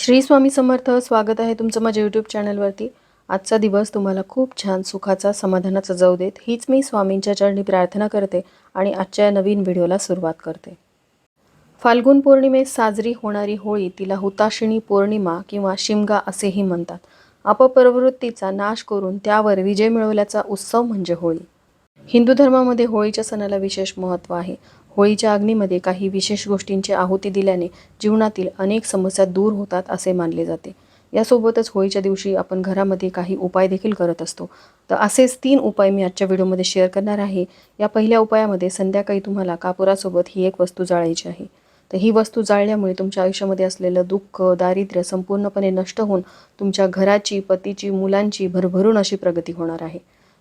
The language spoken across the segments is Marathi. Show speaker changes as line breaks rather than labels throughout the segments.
श्री स्वामी समर्थ स्वागत आहे तुमचं माझ्या यूट्यूब चॅनलवरती आजचा दिवस तुम्हाला खूप छान सुखाचा समाधानाचा जाऊ देत. हीच मी स्वामींच्या चरणी प्रार्थना करते आणि आजच्या या नवीन व्हिडिओला सुरुवात करते. फाल्गुन पौर्णिमेस साजरी होणारी होळी तिला हुताशिणी पौर्णिमा किंवा शिमगा असेही म्हणतात. अपप्रवृत्तीचा नाश करून त्यावर विजय मिळवल्याचा उत्सव म्हणजे होळी. हिंदू धर्मामध्ये होळीच्या सणाला विशेष महत्त्व आहे. होळीच्या अग्नीमध्ये काही विशेष गोष्टींची आहुती दिल्याने जीवनातील अनेक समस्या दूर होतात असे मानले जाते. यासोबतच होळीच्या दिवशी आपण घरामध्ये काही उपाय देखील करत असतो. तर असेच तीन उपाय मी आजच्या व्हिडिओमध्ये शेअर करणार आहे. या पहिल्या उपायामध्ये संध्याकाळी तुम्हाला कापुरासोबत ही एक वस्तू जाळायची आहे. तर ही वस्तू जाळल्यामुळे तुमच्या आयुष्यामध्ये असलेलं दुःख दारिद्र्य संपूर्णपणे नष्ट होऊन तुमच्या घराची पतीची मुलांची भरभरून अशी प्रगती होणार आहे.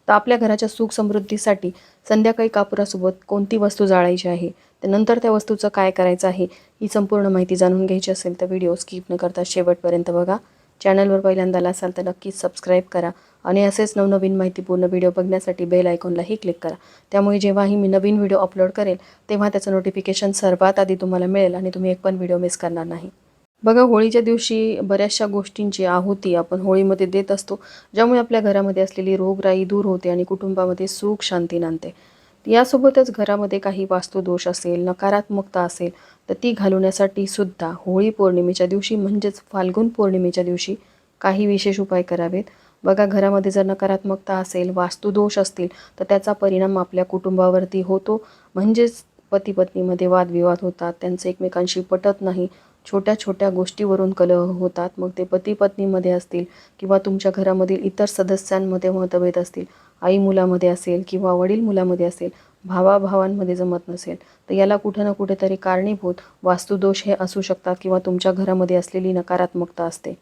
तर आपल्या घराच्या सुख समृद्धीसाठी संध्याकाळी कापुरासोबत कोणती वस्तू जाळायची आहे? त्यानंतर त्या वस्तूचं काय करायचं आहे? ही संपूर्ण माहिती जाणून घ्यायची असेल तर व्हिडिओ स्किप न करता शेवटपर्यंत बघा. चॅनलवर पहिल्यांदा आला असाल तर नक्कीच सबस्क्राईब करा आणि असेच नवनवीन माहितीपूर्ण व्हिडिओ बघण्यासाठी बेल आयकॉनलाही क्लिक करा. त्यामुळे जेव्हाही मी नवीन व्हिडिओ अपलोड करेल तेव्हा त्याचं नोटिफिकेशन सर्वात आधी तुम्हाला मिळेल आणि तुम्ही एक पण व्हिडिओ मिस करणार नाही. बघा होळीच्या दिवशी बऱ्याचशा गोष्टींची आहुती आपण होळीमध्ये देत असतो ज्यामुळे आपल्या घरामध्ये असलेली रोगराई दूर होते आणि कुटुंबामध्ये सुख शांती नांदते. यासोबतच घरामध्ये काही वास्तुदोष असेल नकारात्मकता असेल तर ती घालवण्यासाठी सुद्धा होळी पौर्णिमेच्या दिवशी म्हणजेच फाल्गुन पौर्णिमेच्या दिवशी काही विशेष उपाय करावेत. बघा घरामध्ये जर नकारात्मकता असेल वास्तुदोष असतील तर त्याचा परिणाम आपल्या कुटुंबावरती होतो. म्हणजेच पती पत्नीमध्ये वादविवाद होतात त्यांचं एकमेकांशी पटत नाही छोट्या छोट्या गोष्टीवरून कलह होतात. मग ते पती पत्नीमध्ये असतील किंवा तुमच्या घरामधील इतर सदस्यांमध्ये मतभेद असतील आई मुलामध्ये असेल किंवा वडील मुलामध्ये असेल भावाभावांमध्ये जमत नसेल तर याला कुठं ना कुठेतरी कारणीभूत वास्तुदोष हे असू शकतात किंवा तुमच्या घरामध्ये असलेली नकारात्मकता असते.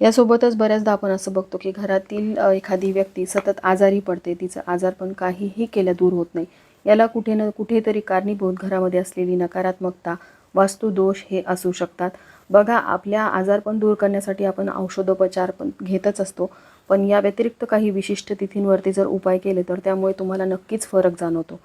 यासोबतच बऱ्याचदा आपण असं बघतो की घरातील एखादी व्यक्ती सतत आजारी पडते. तिचं आजारपण काहीही केलं दूर होत नाही. याला कुठे ना कुठेतरी कारणीभूत घरामध्ये असलेली नकारात्मकता वास्तुदोष हे असू शकतात. बघा आपल्या आजारपण दूर करण्यासाठी आपण औषधोपचार पण घेतच असतो. पण या व्यतिरिक्त काही विशिष्ट तिथींवरती जर उपाय केले तर त्यामुळे तुम्हाला नक्कीच फरक जाणवतो.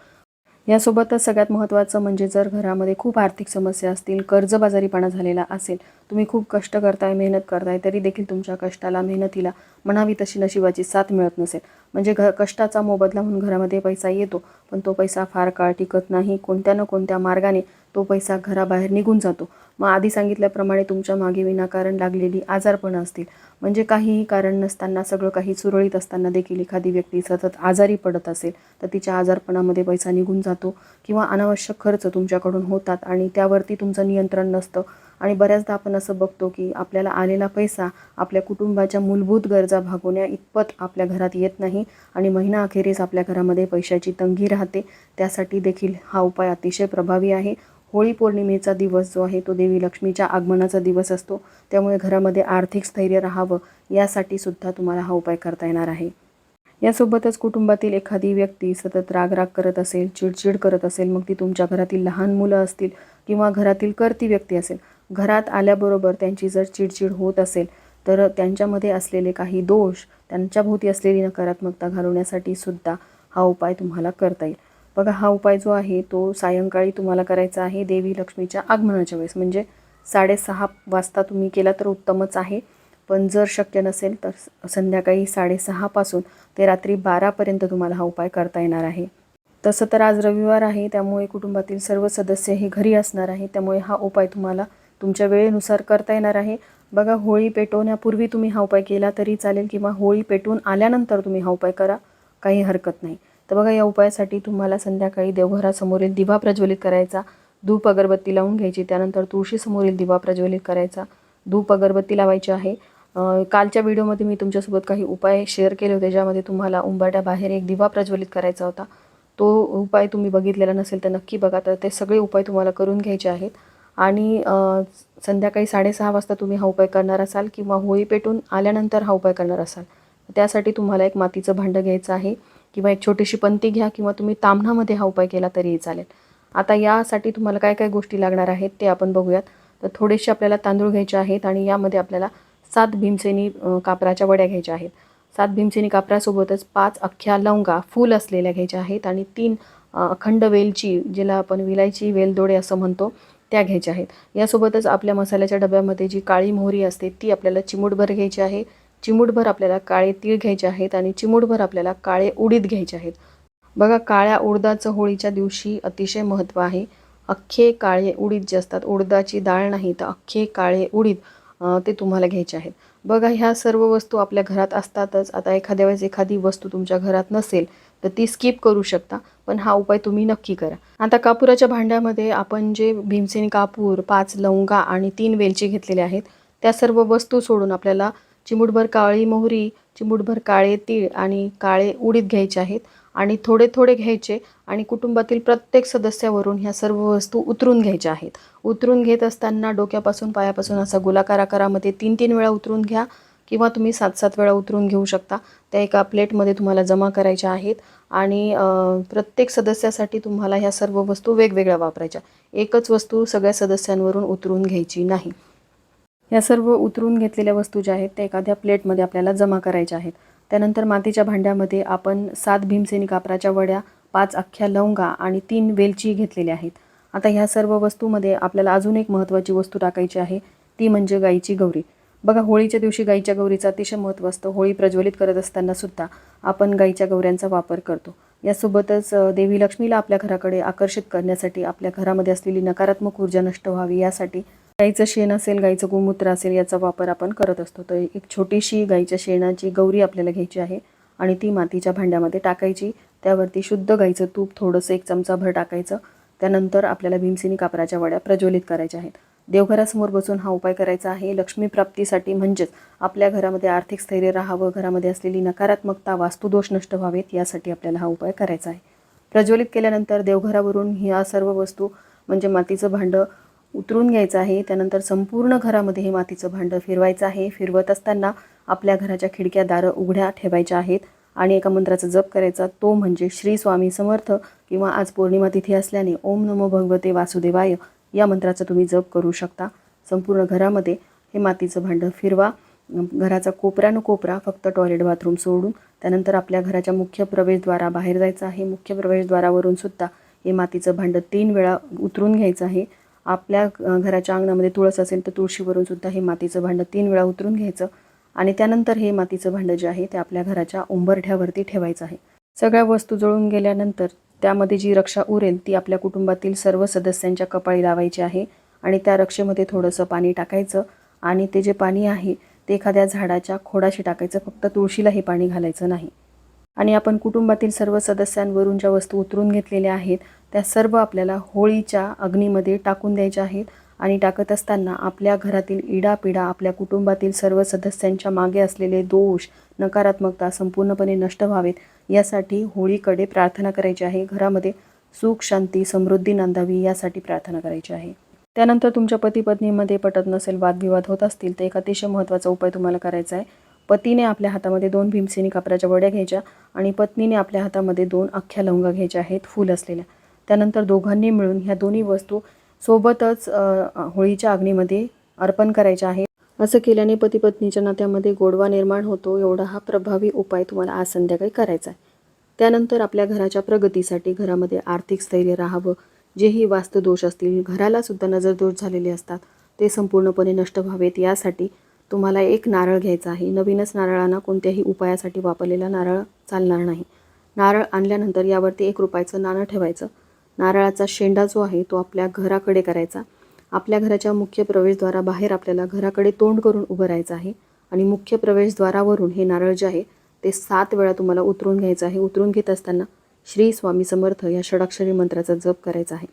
यासोबतच सगळ्यात महत्त्वाचं म्हणजे जर घरामध्ये खूप आर्थिक समस्या असतील कर्जबाजारीपणा झालेला असेल तुम्ही खूप कष्ट करताय मेहनत करताय तरी देखील तुमच्या कष्टाला मेहनतीला म्हणावी तशी नशिबाची साथ मिळत नसेल. म्हणजे घ कष्टाचा मोबदला म्हणून घरामध्ये पैसा येतो पण तो पैसा फार काळ टिकत नाही. कोणत्या ना कोणत्या मार्गाने तो पैसा घराबाहेर निघून जातो. मग आधी सांगितल्याप्रमाणे तुमच्या मागे विनाकारण लागलेली आजारपणं असतील. म्हणजे काहीही कारण नसताना सगळं काही सुरळीत असताना देखील एखादी व्यक्ती सतत आजारी पडत असेल तर तिच्या आजारपणामध्ये पैसा निघून जातो किंवा अनावश्यक खर्च तुमच्याकडून होतात आणि त्यावरती तुमचं नियंत्रण नसतं. आणि बऱ्याचदा आपण असं बघतो की आपल्याला आलेला पैसा आपल्या कुटुंबाच्या मूलभूत गरजा भागवण्या इतपत आपल्या घरात येत नाही आणि महिना अखेरीस आपल्या घरामध्ये पैशाची तंगी राहते. त्यासाठी देखील हा उपाय अतिशय प्रभावी आहे. होळी पौर्णिमेचा दिवस जो आहे तो देवी लक्ष्मीच्या आगमनाचा दिवस असतो. त्यामुळे घरामध्ये आर्थिक स्थैर्य राहावं यासाठी सुद्धा तुम्हाला हा उपाय करता येणार आहे. यासोबतच कुटुंबातील एखादी व्यक्ती सतत रागराग करत असेल चिडचिड करत असेल मग ती तुमच्या घरातील लहान मुलं असतील किंवा घरातील करती व्यक्ती असेल घरात आल्याबरोबर त्यांची जर चिडचिड होत असेल तर त्यांच्यामध्ये असलेले काही दोष त्यांच्याभोवती असलेली नकारात्मकता घालवण्यासाठी सुद्धा हा उपाय तुम्हाला करता येईल. बघा हा उपाय जो आहे तो सायंकाळी तुम्हाला करायचा आहे देवी लक्ष्मीच्या आगमनाच्या वेळेस. म्हणजे साडेसहा वाजता तुम्ही केला तर उत्तमच आहे. पण जर शक्य नसेल तर संध्याकाळी साडेसहापासून ते रात्री बारापर्यंत तुम्हाला हा उपाय करता येणार आहे. तसं तर आज रविवार आहे त्यामुळे कुटुंबातील सर्व सदस्य हे घरी असणार आहे त्यामुळे हा उपाय तुम्हाला तुमच्या वेळेनुसार करता येणार आहे. बघा होळी पेटवण्यापूर्वी तुम्ही हा उपाय केला तरी चालेल किंवा होळी पेटवून आल्यानंतर तुम्ही हा उपाय करा काही हरकत नाही. तर बघा या उपायासाठी तुम्हाला संध्याकाळी देवघरासमोरील दिवा प्रज्वलित करायचा. धूप अगरबत्ती लावून घ्यायची. त्यानंतर तुळशीसमोरील दिवा प्रज्वलित करायचा. धूप अगरबत्ती लावायची आहे. कालच्या व्हिडिओमध्ये मी तुमच्यासोबत काही उपाय शेअर केले होते ज्यामध्ये तुम्हाला उंबरट्याबाहेर एक दिवा प्रज्वलित करायचा होता. तो उपाय तुम्ही बघितलेला नसेल तर नक्की बघा. तर ते सगळे उपाय तुम्हाला करून घ्यायचे आहेत. आणि संध्याकाळी साडेसहा वाजता तुम्ही हा उपाय करणार असाल किंवा होळी पेटून आल्यानंतर हा उपाय करणार असाल. त्यासाठी तुम्हाला एक मातीचं भांडं घ्यायचं आहे. किंवा एक छोटीशी पंती घ्या किंवा तुम्ही ताम्हणामध्ये हा उपाय केला तरीही चालेल. आता यासाठी तुम्हाला काय काय गोष्टी लागणार आहेत ते आपण बघूयात. तर थोडेसे आपल्याला तांदूळ घ्यायचे आहेत आणि यामध्ये आपल्याला सात भीमसेनी कापराच्या वड्या घ्यायच्या आहेत. सात भीमसेनी कापरासोबतच पाच अख्ख्या लवंगा फूल असलेल्या घ्यायच्या आहेत आणि तीन अखंड वेलची ज्याला आपण विलायची वेलदोडे असं म्हणतो त्या घ्यायच्या आहेत. यासोबतच आपल्या मसाल्याच्या डब्यामध्ये जी काळी मोहरी असते ती आपल्याला चिमूटभर घ्यायची आहे. चिमूटभर आपल्याला काळे तीळ घ्यायचे आहेत आणि चिमूटभर आपल्याला काळे उडीद घ्यायचे आहेत. बघा काळ्या उडदाचं होळीच्या दिवशी अतिशय महत्त्व आहे. अख्खे काळे उडीद जे असतात उडदाची डाळ नाही तर अख्खे काळे उडीद ते तुम्हाला घ्यायचे आहेत. बघा ह्या सर्व वस्तू आपल्या घरात असतातच. आता एखाद्या वेळेस एखादी वस्तू तुमच्या घरात नसेल तर ती स्किप करू शकता पण हा उपाय तुम्ही नक्की करा. आता कापुराच्या भांड्यामध्ये आपण जे भीमसेन कापूर पाच लवंगा आणि तीन वेलची घेतलेल्या आहेत त्या सर्व वस्तू सोडून आपल्याला चिमूटभर काळी मोहरी चिमूटभर काळे तीळ आणि काळे उडीद घ्यायचे आहेत आणि थोडे थोडे घ्यायचे आणि कुटुंबातील प्रत्येक सदस्यावरून ह्या सर्व वस्तू उतरून घ्यायच्या आहेत. उतरून घेत असताना डोक्यापासून पायापासून असा गोलाकार आकारामध्ये तीन तीन वेळा उतरून घ्या किंवा तुम्ही सात सात वेळा उतरून घेऊ शकता. त्या एका प्लेटमध्ये तुम्हाला जमा करायच्या आहेत आणि प्रत्येक सदस्यासाठी तुम्हाला ह्या सर्व वस्तू वेगवेगळ्या वापरायच्या. एकच वस्तू सगळ्या सदस्यांवरून उतरून घ्यायची नाही. या सर्व उतरून घेतलेल्या वस्तू ज्या आहेत त्या एखाद्या प्लेटमध्ये आपल्याला जमा करायच्या आहेत. त्यानंतर मातीच्या भांड्यामध्ये आपण सात भीमसेनी कापराच्या वड्या पाच अख्ख्या लवंगा आणि तीन वेलची घेतलेल्या आहेत. आता ह्या सर्व वस्तूमध्ये आपल्याला अजून एक महत्त्वाची वस्तू टाकायची आहे ती म्हणजे गाईची गौरी. बघा होळीच्या दिवशी गाईच्या गौरीचं अतिशय महत्त्व असतं. होळी प्रज्वलित करत असताना सुद्धा आपण गाईच्या गौऱ्यांचा वापर करतो. यासोबतच देवी लक्ष्मीला आपल्या घराकडे आकर्षित करण्यासाठी आपल्या घरामध्ये असलेली नकारात्मक ऊर्जा नष्ट व्हावी यासाठी गाईचं शेण असेल गाईचं गोमूत्र असेल याचा वापर आपण करत असतो. तर एक छोटीशी गाईच्या शेणाची गौरी आपल्याला घ्यायची आहे आणि ती मातीच्या भांड्यामध्ये टाकायची. त्यावरती शुद्ध गाईचं तूप थोडंसं एक चमचाभर टाकायचं. त्यानंतर आपल्याला भीमसेनी कापराच्या वड्या प्रज्वलित करायच्या आहेत. देवघरासमोर बसून हा उपाय करायचा आहे. लक्ष्मी प्राप्तीसाठी म्हणजेच आपल्या घरामध्ये आर्थिक स्थैर्य राहावं घरामध्ये असलेली नकारात्मकता वास्तुदोष नष्ट व्हावेत यासाठी आपल्याला हा उपाय करायचा आहे. प्रज्वलित केल्यानंतर देवघरावरून ह्या सर्व वस्तू म्हणजे मातीचं भांडं उतरून घ्यायचं आहे. त्यानंतर संपूर्ण घरामध्ये हे मातीचं भांडं फिरवायचं आहे. फिरवत असताना आपल्या घराच्या खिडक्या दारं उघड्या ठेवायच्या आहेत आणि एका मंत्राचा जप करायचा. तो म्हणजे श्री स्वामी समर्थ किंवा आज पौर्णिमा तिथी असल्याने ओम नमो भगवते वासुदेवाय या मंत्राचा तुम्ही जप करू शकता. संपूर्ण घरामध्ये हे मातीचं भांडं फिरवा. घराचा कोपरा न कोपरा फक्त टॉयलेट बाथरूम सोडून त्यानंतर आपल्या घराच्या मुख्य प्रवेशद्वारा बाहेर जायचं आहे. मुख्य प्रवेशद्वारावरून सुद्धा हे मातीचं भांडं तीन वेळा उतरून घ्यायचं आहे. आपल्या घराच्या अंगणामध्ये तुळस असेल तर तुळशीवरून सुद्धा हे मातीचं भांडं तीन वेळा उतरून घ्यायचं आणि त्यानंतर हे मातीचं भांडं जे आहे ते आपल्या घराच्या उंबरठ्यावरती ठेवायचं आहे. सगळ्या वस्तू जळून गेल्यानंतर त्यामध्ये जी रक्षा उरेल ती आपल्या कुटुंबातील सर्व सदस्यांच्या कपाळी लावायची आहे आणि त्या रक्षेमध्ये थोडंसं पाणी टाकायचं आणि ते जे पाणी आहे ते एखाद्या झाडाच्या खोडाशी टाकायचं फक्त तुळशीला हे पाणी घालायचं नाही. आणि आपण कुटुंबातील सर्व सदस्यांवरून ज्या वस्तू उतरून घेतलेल्या आहेत त्या सर्व आपल्याला होळीच्या अग्नीमध्ये टाकून द्यायच्या आहेत. आणि टाकत असताना आपल्या घरातील इडापिडा आपल्या कुटुंबातील सर्व सदस्यांच्या मागे असलेले दोष नकारात्मकता संपूर्णपणे नष्ट व्हावेत यासाठी होळीकडे प्रार्थना करायची आहे. घरामध्ये सुख शांती समृद्धी नांदावी यासाठी प्रार्थना करायची आहे. त्यानंतर तुमच्या पती पत्नीमध्ये पटत नसेल वादविवाद होत असतील तर एक अतिशय महत्त्वाचा उपाय तुम्हाला करायचा आहे. पतीने आपल्या हातामध्ये दोन भीमसेनी कापराच्या वड्या घ्यायच्या आणि पत्नीने आपल्या हातामध्ये दोन अख्ख्या लवंगा घ्यायच्या आहेत फूल असलेल्या. त्यानंतर दोघांनी मिळून ह्या दोन्ही वस्तू सोबतच होळीच्या अग्नीमध्ये अर्पण करायच्या आहे असं केल्याने पती पत्नीच्या नात्यामध्ये गोडवा निर्माण होतो एवढा हा प्रभावी उपाय तुम्हाला आज संध्याकाळी करायचा आहे. त्यानंतर आपल्या घराच्या प्रगतीसाठी घरामध्ये आर्थिक स्थैर्य राहावं. जेही वास्तुदोष असतील घरालासुद्धा नजरदोष झालेले असतात ते संपूर्णपणे नष्ट व्हावेत यासाठी तुम्हाला एक नारळ घ्यायचा आहे. नवीनच नारळांना कोणत्याही उपायासाठी वापरलेला नारळ चालणार नाही. नारळ आणल्यानंतर यावरती एक रुपयाचं नाणं ठेवायचं. नारळाचा शेंडा जो आहे तो आपल्या घराकडे करायचा. आपल्या घराच्या मुख्य प्रवेशद्वाराबाहेर आपल्याला घराकडे तोंड करून उभं राहायचं आहे. आणि मुख्य प्रवेशद्वारावरून हे नारळ जे आहे ते सात वेळा तुम्हाला उतरून घ्यायचं आहे. उतरून घेत असताना श्री स्वामी समर्थ या षडाक्षरी मंत्राचा जप करायचा आहे.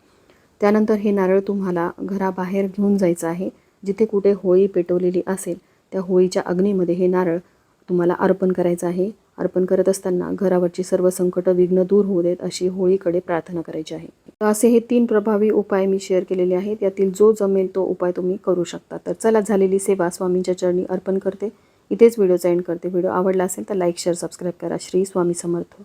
त्यानंतर हे नारळ तुम्हाला घराबाहेर घेऊन जायचं आहे जिथे कुठे होळी पेटवलेली असेल. त्या होळीच्या अग्नीमध्ये हे नारळ तुम्हाला अर्पण करायचं आहे. अर्पण करत असताना घरावरची सर्व संकट विघ्न दूर होऊ देत अशी होळीकडे प्रार्थना करायची आहे. तर असे हे तीन प्रभावी उपाय मी शेअर केलेले आहेत. यातील जो जमेल तो उपाय तुम्ही करू शकता. तर चला झालेली सेवा स्वामींच्या चरणी अर्पण करते. इथेच व्हिडिओचा एंड करते. व्हिडिओ आवडला असेल तर लाईक शेअर सबस्क्राईब करा. श्री स्वामी समर्थ.